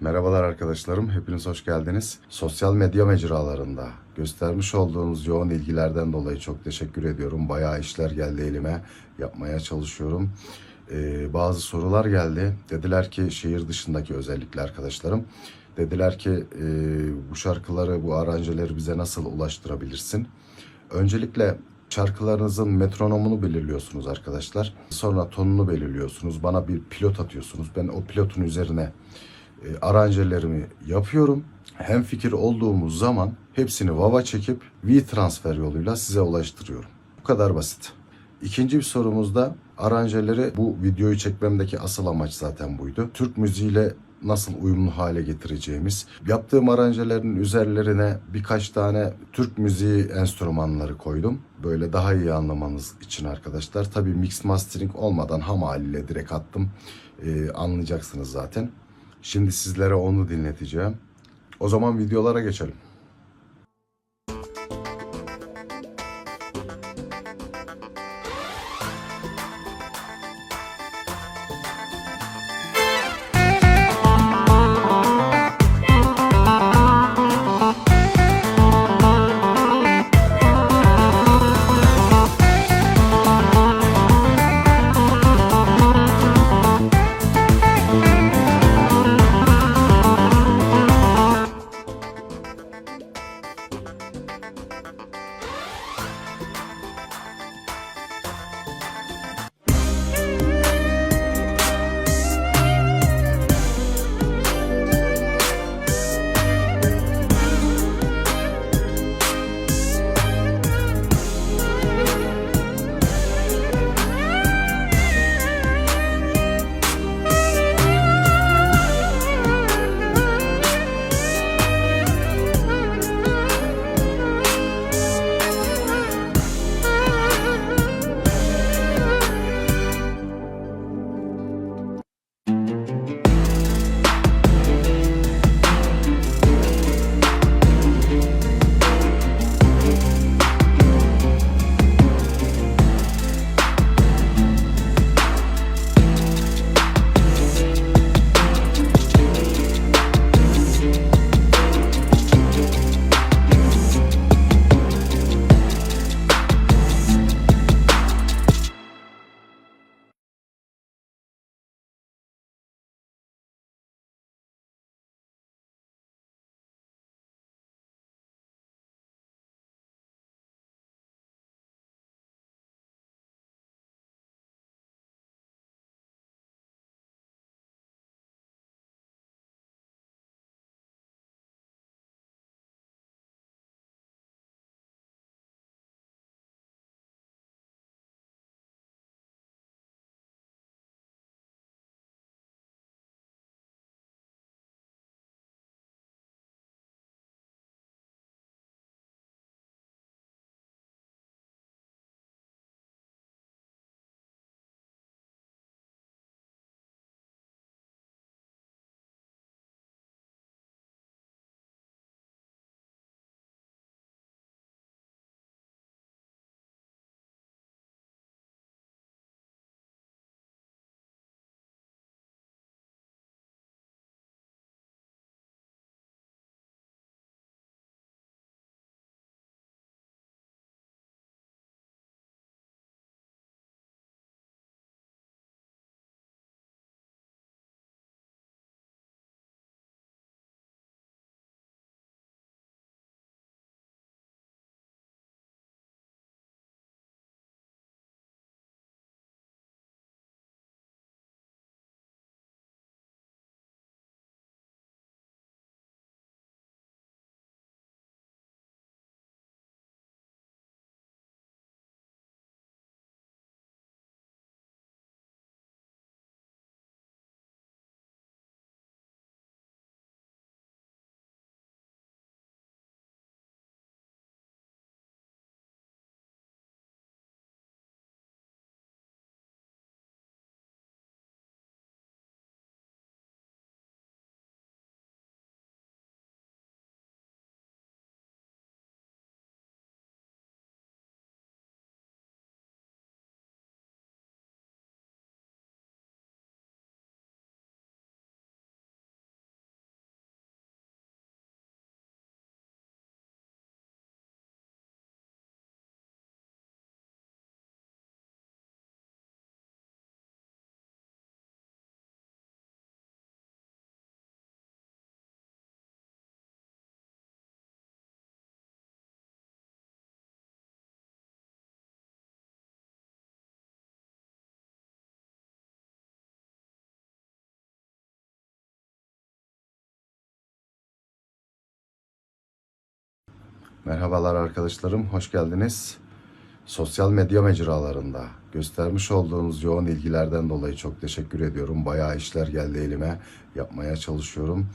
Merhabalar arkadaşlarım, hepiniz hoş geldiniz. Sosyal medya mecralarında göstermiş olduğunuz yoğun ilgilerden dolayı çok teşekkür ediyorum. Bayağı işler geldi elime, yapmaya çalışıyorum. Ee, bazı sorular geldi. Dediler ki şehir dışındaki özellikle arkadaşlarım. Dediler ki e, bu şarkıları, bu aranjeleri bize nasıl ulaştırabilirsin? Öncelikle şarkılarınızın metronomunu belirliyorsunuz arkadaşlar. Sonra tonunu belirliyorsunuz. Bana bir pilot atıyorsunuz. Ben o pilotun üzerine e, aranjelerimi yapıyorum. Hem fikir olduğumuz zaman hepsini Vava çekip V-Transfer yoluyla size ulaştırıyorum. Bu kadar basit. İkinci bir sorumuzda aranjeleri bu videoyu çekmemdeki asıl amaç zaten buydu. Türk müziğiyle nasıl uyumlu hale getireceğimiz. Yaptığım aranjelerin üzerlerine birkaç tane Türk müziği enstrümanları koydum. Böyle daha iyi anlamanız için arkadaşlar. Tabii mix mastering olmadan ham haliyle direkt attım. Ee, anlayacaksınız zaten. Şimdi sizlere onu dinleteceğim. O zaman videolara geçelim. Merhabalar arkadaşlarım, hoş geldiniz. Sosyal medya mecralarında göstermiş olduğunuz yoğun ilgilerden dolayı çok teşekkür ediyorum. Bayağı işler geldi elime, yapmaya çalışıyorum.